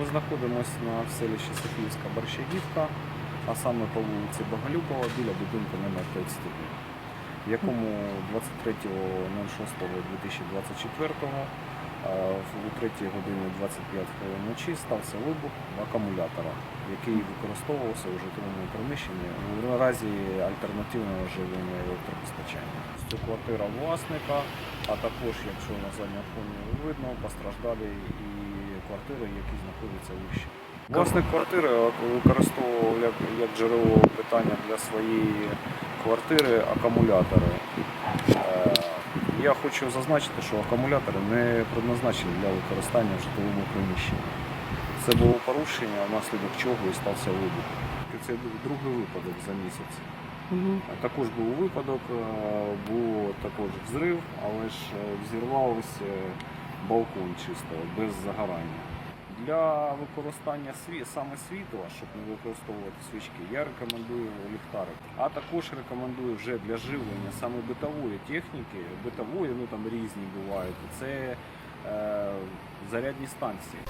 Ми знаходимося на селищі Софіївська Борщагівка, а саме по вулиці Боголюбова біля будинку номер 31, в якому 23.06.2024 е, у 3 годині 25 хвилин ночі стався вибух акумулятора, який використовувався у житловому приміщенні у разі альтернативного живлення електропостачання. Це квартира власника, а також, якщо на задньому фоні видно, постраждалі і квартири, які знаходяться вище. Власник квартири використовував як, як джерело питання для своєї квартири акумулятори. Е, Я хочу зазначити, що акумулятори не предназначені для використання в житловому приміщенні. Це було порушення, внаслідок чого і стався вибух. Це другий випадок за місяць. Також був випадок, е, був також взрив, але ж взірвався балкон чистого без загорання. Для використання сві... саме світла, щоб не використовувати свічки, я рекомендую ліхтарик. А також рекомендую вже для живлення саме битової техніки, битової, ну там різні бувають, це е, зарядні станції.